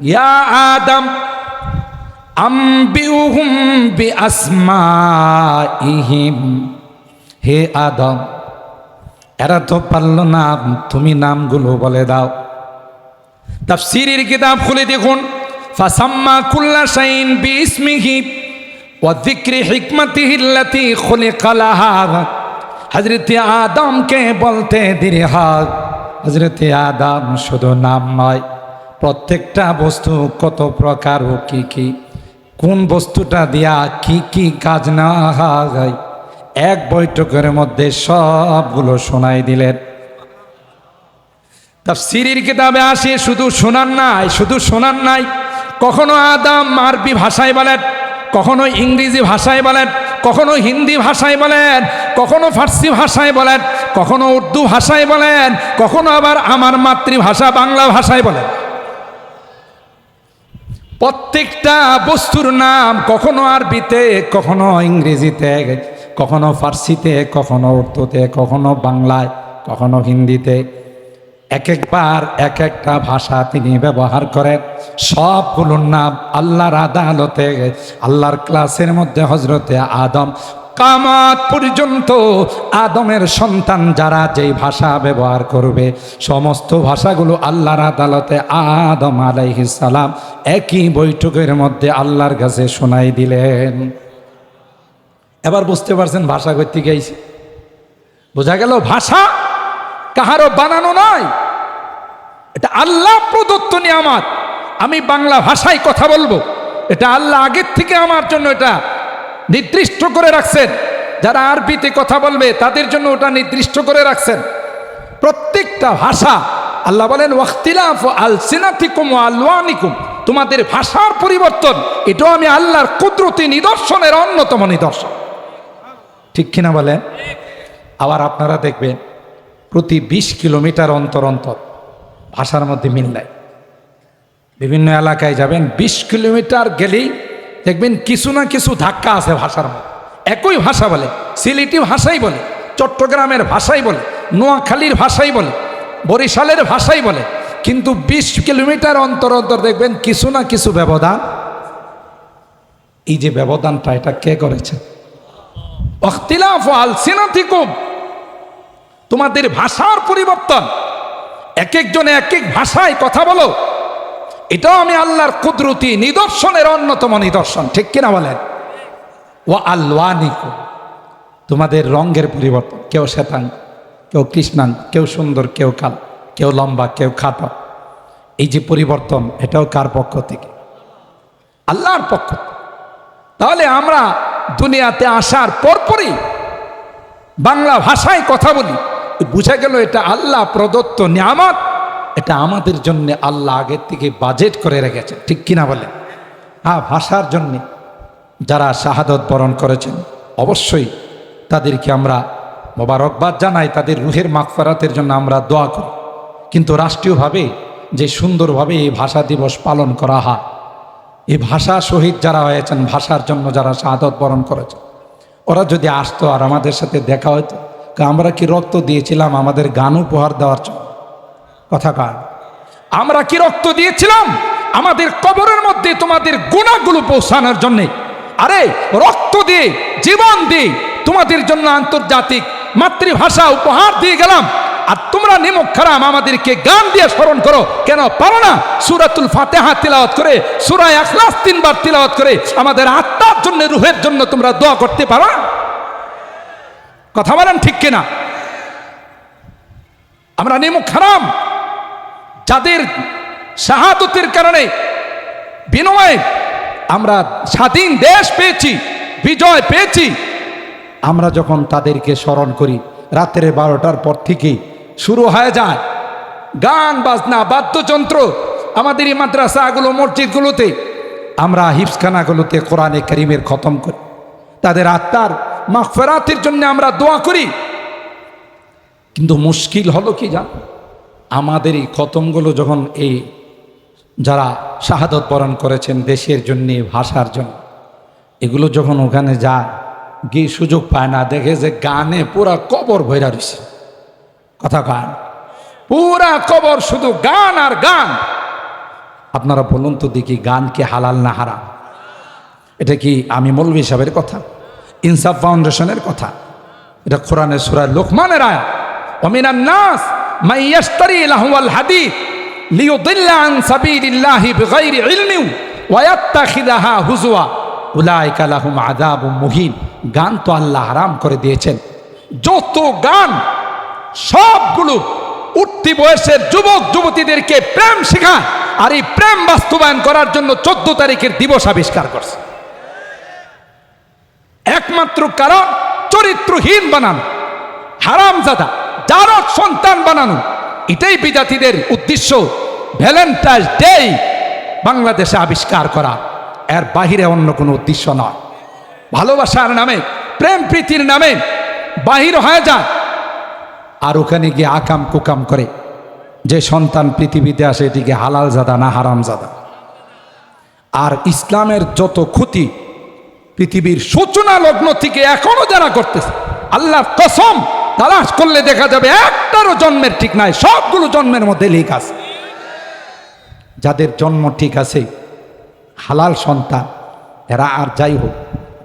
ইয়া আদম B হে আদম, এরা তো পারল না, তুমি নামগুলো বলে দাও। তাফসীরের কিতাব খুলে দেখুন। ফাসাম্মা আদমকে বলতে দিরে হযরত আদম শুধু নাম নয়। প্রত্যেকটা বস্তু কত প্রকার ও কি কি? কোন বস্তুটা দিয়া কি কি কাজ না হয়? এক বৈঠকের মধ্যে সবগুলো শোনাই দিলেন। তাফসীরের কিতাবে আসে, শুধু শোনার নাই, শুধু শোনার নাই। কখনো আদাম আরবি ভাষায় বলেন, কখনো ইংরেজি ভাষায় বলেন, কখনো হিন্দি ভাষায় বলেন, কখনো ফার্সি ভাষায় বলেন, কখনো উর্দু ভাষায় বলেন, কখনো আবার আমার মাতৃভাষা বাংলা ভাষায় বলেন। প্রত্যেকটা বস্তুর নাম কখনো আরবিতে, কখনো ইংরেজিতে, কখনো ফার্সিতে, কখনো উর্দুতে, কখনো বাংলায়, কখনো হিন্দিতে। এক একবার এক একটা ভাষা তিনি ব্যবহার করেন। সবগুলোর নাম আল্লাহর আদালতে, আল্লাহর ক্লাসের মধ্যে হজরতে আদম কামাত পর্যন্ত আদমের সন্তান যারা যেই ভাষা ব্যবহার করবে, সমস্ত ভাষাগুলো আল্লাহর আদালতে আদম আলাইহিসালাম একই বৈঠকের মধ্যে আল্লাহর কাছে শোনাই দিলেন। এবার বুঝতে পারছেন ভাষা করতে গেছি। বোঝা গেল ভাষা কাহারও বানানো নয়। এটা আল্লাহ প্রদত্ত নিয়ামত। আমি বাংলা ভাষায় কথা বলব। এটা আল্লাহ আগের থেকে আমার জন্য এটা নির্দিষ্ট করে রাখছেন। যারা আরবিতে কথা বলবে, তাদের জন্য ওটা নির্দিষ্ট করে রাখছেন। প্রত্যেকটা ভাষা, আল্লাহ বলেন ওয়াক্তিলাফ আল সিনাতিকুম আলওয়ানিকুম। তোমাদের ভাষার পরিবর্তন, এটাও আমি আল্লাহর কুদরতি নিদর্শনের অন্যতম নিদর্শন। ঠিক কিনা বলেন? আবার আপনারা দেখবেন, প্রতি বিশ কিলোমিটার অন্তর অন্তর ভাষার মধ্যে মিল নাই। বিভিন্ন এলাকায় যাবেন, বিশ কিলোমিটার গেলেই দেখবেন কিছু না কিছু ধাক্কা আছে ভাষার একই ভাষা বলে, সিলেটি ভাষাই বলে, চট্টগ্রামের ভাষাই বলে, নোয়াখালীর ভাষাই বলে, বরিশালের ভাষাই বলে, কিন্তু বিশ কিলোমিটার অন্তর অন্তর দেখবেন কিছু না কিছু ব্যবধান। এই যে ব্যবধানটা, এটা কে করেছে? তোমাদের ভাষার পরিবর্তন। এক একজনে এক এক ভাষায় কথা বলো। এটাও আমি আল্লাহর কুদরতি নিদর্শনের অন্যতম নিদর্শন, ঠিক কিনা বলেন? ও আল্লানিকু তোমাদের রঙের পরিবর্তন, কেউ শ্বেতাঙ্গ, কেউ কৃষ্ণাঙ্গ, কেউ সুন্দর, কেউ কাল, কেউ লম্বা, কেউ খাটো। এই যে পরিবর্তন, এটাও কার পক্ষ থেকে? আল্লাহর পক্ষ তাহলে আমরা দুনিয়াতে আসার পরপরই বাংলা ভাষায় কথা বলি, বুঝা গেল এটা আল্লাহ প্রদত্ত নিয়ামত। এটা আমাদের জন্য আল্লাহ আগের থেকে বাজেট করে রেখেছেন ঠিক কিনা বলে হ্যাঁ ভাষার জন্যে যারা শাহাদত বরণ করেছেন, অবশ্যই তাদেরকে আমরা মোবারকবাদ জানাই, তাদের রুহের মাগফারাতের জন্য আমরা দোয়া করি। কিন্তু রাষ্ট্রীয়ভাবে যে সুন্দরভাবে এই ভাষা দিবস পালন করা হয়, এই ভাষা শহীদ যারা হয়েছেন, ভাষার জন্য যারা শাহাদত বরণ করেছেন, ওরা যদি আসতো আর আমাদের সাথে দেখা হতো আমরা কি রক্ত দিয়েছিলাম? আমাদের গান উপহার দেওয়ার জন্য। কথা কার? আমরা কি রক্ত দিয়েছিলাম? আমাদের কবরের মধ্যে তোমাদের গুণাগুলো পৌঁছানোর জন্যে। আরে, রক্ত দিয়ে, জীবন দিয়ে তোমাদের জন্য আন্তর্জাতিক মাতৃভাষা উপহার দিয়ে গেলাম। আর তোমরা নিমক খারাম আমাদেরকে গান দিয়ে স্মরণ করো। কেন পারো না? সুরাতুল ফাতেহা তিলাওয়াত করে, সুরায় আখলাস তিনবার তিলাওয়াত করে আমাদের আত্মার জন্য, রুহের জন্য তোমরা দোয়া করতে পারো? কথা বলেন ঠিক কিনা? আমরা নিমুখ খারাম যাদের শাহাদতের কারণে বিনয় আমরা স্বাধীন দেশ পেয়েছি, বিজয় পেয়েছি, আমরা যখন তাদেরকে স্মরণ করি, রাত্রে বারোটার পর থেকেই শুরু হয়ে যায়। গান, বাজনা, বাদ্যযন্ত্র আমাদের এই মাদ্রাসাগুলো, মসজিদগুলোতে আমরা হিপসখানাগুলোতে কোরআনে করিমের খতম করি। তাদের আত্মার মাফেরাতের জন্য আমরা দোয়া করি। কিন্তু মুশকিল হলো কি জান? আমাদের এই খতমগুলো যখন এই যারা শাহাদত বরণ করেছেন দেশের জন্যে, ভাষার জন্য, এগুলো যখন ওখানে যায়, গিয়ে সুযোগ পায় না, দেখে যে গানে পুরা কবর ভৈরা রয়েছে কথা গান পুরা কবর শুধু গান আর গান। আপনারা বলুন তো দেখি গান কি হালাল না হারাম? এটা কি আমি মৌলভী সাহেবের কথা? ইনসাফ ফাউন্ডেশনের কথা? এটা কোরআনের সুরায় লোকমানের আয়া অমিনান নাস। মাই ইয়াশতারি লাহুয়াল ইলমিন ওয়া হুজুয়া মুহিন। গান তো আল্লাহ হারাম করে দিয়েছেন। যত গান, সবগুলো উঠতি বয়সের যুবক, যুবতীদেরকে প্রেম শেখায় আর এই প্রেম বাস্তবায়ন করার জন্য চোদ্দ তারিখের দিবস আবিষ্কার করছে। একমাত্র কারণ, চরিত্রহীন বানানো। হারামজাদা। জারদ সন্তান বানানো। এটাই বিজাতিদের উদ্দেশ্য। ভ্যালেন্টাইন্স ডে বাংলাদেশে আবিষ্কার করা। এর বাহিরে অন্য কোনো উদ্দেশ্য নয়। ভালোবাসার নামে, প্রেম প্রীতির নামে বাহির হয়ে যায়। আর ওখানে গিয়ে আকাম কুকাম করে যে সন্তান পৃথিবীতে আসে, এটিকে হালাল জাদা না হারাম জাদা। আর ইসলামের যত ক্ষতি, পৃথিবীর সূচনা লগ্ন থেকে এখনও যারা করতেছে, আল্লাহর কসম তালাশ করলে দেখা যাবে একটারও জন্মের ঠিক নাই, সবগুলো জন্মের মধ্যে লিক আছে। যাদের জন্ম ঠিক আছে, হালাল সন্তান, এরা আর যাই হোক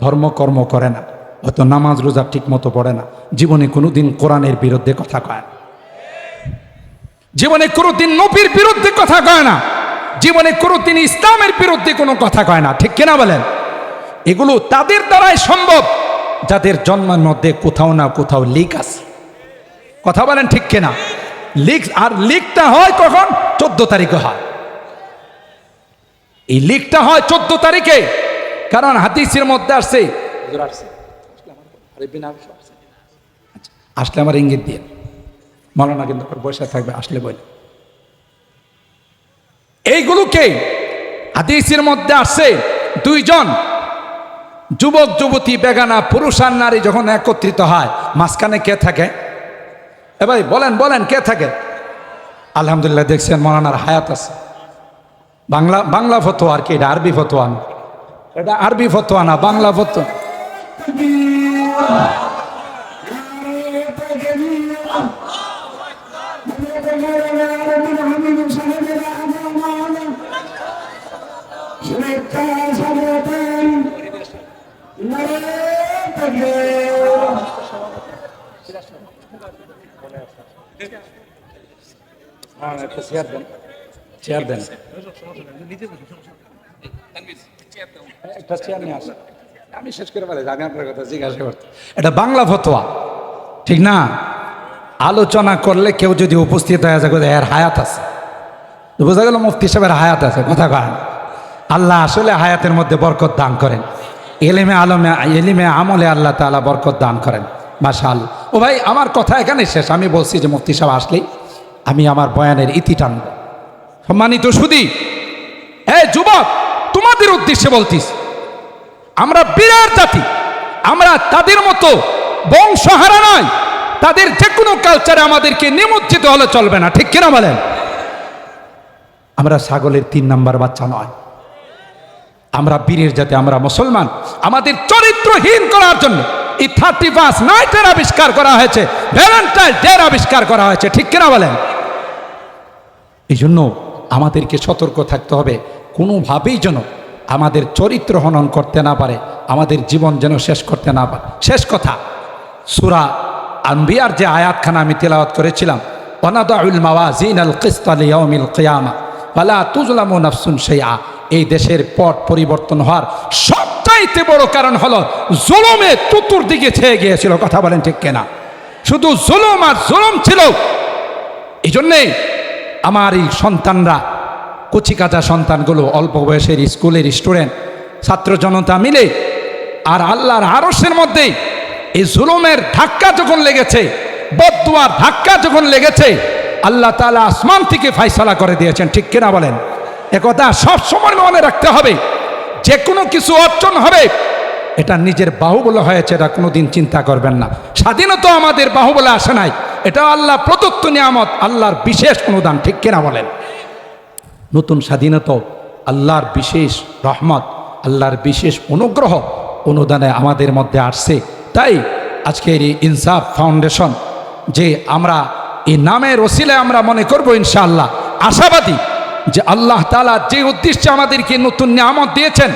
ধর্মকর্ম করে না, হয়তো নামাজ রোজা ঠিক মতো পড়ে না, জীবনে কোনোদিন কোরআনের বিরুদ্ধে কথা কয় না। জীবনে কোনোদিন নবীর বিরুদ্ধে কথা কয় না, জীবনে কোনো দিন ইসলামের বিরুদ্ধে কোনো কথা কয় না, ঠিক কিনা বলেন? এগুলো তাদের দ্বারাই সম্ভব, যাদের জন্মের মধ্যে কোথাও না কোথাও লিক আছে। কথা বলেন ঠিক কিনা? লিক আর লিকটা হয় কখন? চোদ্দ তারিখে হয়। এই লিকটা হয় চোদ্দ তারিখে। কারণ হাদিসের মধ্যে আসছে। আচ্ছা, আসলে আমার ইঙ্গিত দিয়ে। মলানা কিন্তু বসে থাকবে আসলে বলে। এইগুলোকে হাদিসের মধ্যে আসছে দুইজন। যুবক যুবতী বেগানা পুরুষ আর নারী যখন একত্রিত হয় মাঝখানে কে থাকে? এ ভাই, বলেন বলেন, কে থাকে? আলহামদুলিল্লাহ দেখছেন, মৌলানার হায়াত আছে। বাংলা বাংলা ফতোয়া আর কি, এটা আরবি ফতোয়া না। এটা আরবি ফতোয়া না, বাংলা ফতোয়া। চেয়ার দেন। চেয়ার দেন। একটা চেয়ার নিয়ে আসেন। আমি শেষ করে পারি আমি আপনার কথা জিজ্ঞাসা করতে এটা বাংলা ফতোয়া ঠিক না? আলোচনা করলে কেউ যদি উপস্থিত হয়ে যায় এর হায়াত আছে। বোঝা গেল মুফতি সাহেবের হায়াত আছে কথা না। আল্লাহ আসলে হায়াতের মধ্যে বরকত দান করেন। এলিমে আলমে এলিমে আমলে আল্লাহ তালা বরকত দান করেন। মাশাল ও ভাই আমার কথা এখানে শেষ। আমি বলছি যে মুফতি সাহেব আসলেই আমি আমার বয়ানের ইতি টানব। সম্মানিত সুদী এ যুবক, তোমাদের উদ্দেশ্যে বলতিস, আমরা বিরাট জাতি, আমরা তাদের মতো বংশহারা নয় তাদের যে কোনো কালচারে আমাদেরকে নিমজ্জিত হলে চলবে না, ঠিক কিনা বলেন? আমরা ছাগলের তিন নাম্বার বাচ্চা নয়। আমরা বীরের জাতি, আমরা মুসলমান। আমাদের চরিত্রহীন করার জন্য এই থার্টি ফার্স্ট নাইটের আবিষ্কার করা হয়েছে ভ্যালেন্টাইন ডের আবিষ্কার করা হয়েছে, ঠিক কিনা বলেন? এই জন্য আমাদেরকে সতর্ক থাকতে হবে। কোনোভাবেই যেন আমাদের চরিত্র হনন করতে না পারে, আমাদের জীবন যেন শেষ করতে না পারে। শেষ কথা, সুরা আম্বিয়ার যে আয়াতখানা আমি তেলাওয়াত করেছিলাম অনাদাউল মাওয়াজিন আল কিস্তাল ইয়াউমিল কিয়ামা, ফালা তুজলামু নাফসুন শাইআ এই দেশের পট পরিবর্তন হওয়ার সবচাইতে বড় কারণ হলো, জুলুমে চতুর্দিকে ছেয়ে গিয়েছিল, কথা বলেন ঠিক কেনা। শুধু জুলুম আর জুলুম ছিল। এই জন্যে আমার এই সন্তানরা, কচিকাচা সন্তানগুলো অল্প বয়সের স্কুলের স্টুডেন্ট, ছাত্র জনতা মিলে আর আল্লাহর আরসের মধ্যে এই জুলুমের ধাক্কা যখন লেগেছে বদুয়ার ধাক্কা যখন লেগেছে, আল্লাহ তালা আসমান থেকে ফাইসলা করে দিয়েছেন, ঠিক কিনা বলেন? একথা সব সময় মনে রাখতে হবে যে কোনো কিছু অর্জন হবে, এটা নিজের বাহুবলে হয়েছে, এটা কোনোদিন চিন্তা করবেন না। স্বাধীনতা আমাদের বাহুবলে আসে নাই। এটা আল্লাহ প্রদত্ত নিয়ামত, আল্লাহর বিশেষ অনুদান, ঠিক কিনা বলেন? নতুন স্বাধীনতা, আল্লাহর বিশেষ রহমত, আল্লাহর বিশেষ অনুগ্রহ অনুদানে আমাদের মধ্যে আসছে। তাই আজকের এই ইনসাফ ফাউন্ডেশন, যে আমরা এই নামের ওসিলে আমরা মনে করব ইনশাআল্লাহ, আশাবাদী যে আল্লাহ তালা যে উদ্দেশ্যে আমাদেরকে নতুন নিয়ামত দিয়েছেন,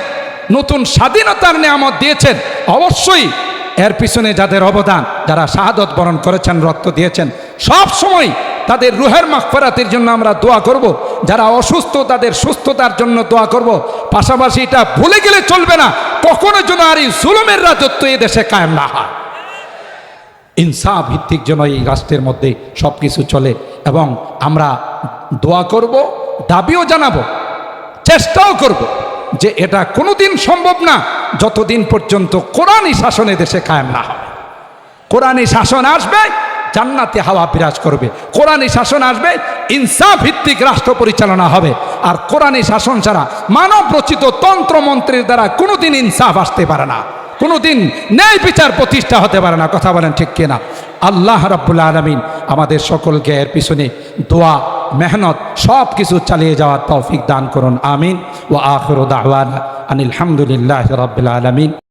নতুন স্বাধীনতার নিয়ামত দিয়েছেন, অবশ্যই এর পিছনে যাদের অবদান, যারা শাহাদত বরণ করেছেন, রক্ত দিয়েছেন, সব সময় তাদের রুহের মাগফিরাতের জন্য আমরা দোয়া করব। যারা অসুস্থ, তাদের সুস্থতার জন্য দোয়া করব। পাশাপাশি এটা ভুলে গেলে চলবে না। কখনো যেন আর এই জুলুমের রাজত্ব এ দেশে কায়েম না হয়। ইনসাফ ভিত্তিক যেন এই রাষ্ট্রের মধ্যে সব কিছু চলে এবং আমরা দোয়া করব, দাবিও জানাব, চেষ্টাও করব। যে এটা কোনোদিন সম্ভব না, যতদিন পর্যন্ত কোরআনই শাসনে দেশে কায়েম না হবে কোরআনী শাসন আসবে, জান্নাতে হাওয়া বিরাজ করবে। কোরআনী শাসন আসবে ইনসাফ ভিত্তিক রাষ্ট্র পরিচালনা হবে। আর কোরআনী শাসন ছাড়া মানব রচিত তন্ত্রমন্ত্রের দ্বারা কোনোদিন ইনসাফ আসতে পারে না। কোনোদিন ন্যায় বিচার প্রতিষ্ঠা হতে পারে না, কথা বলেন ঠিক কিনা? আল্লাহ রাব্বুল আলমিন আমাদের সকলকে এর পিছনে দোয়া, মেহনত সব কিছু চালিয়ে যাওয়ার তৌফিক দান করুন, আমিন। ও আখর দাওয়ান আনিল হামদুলিল্লাহ রাব্বুল আলমিন।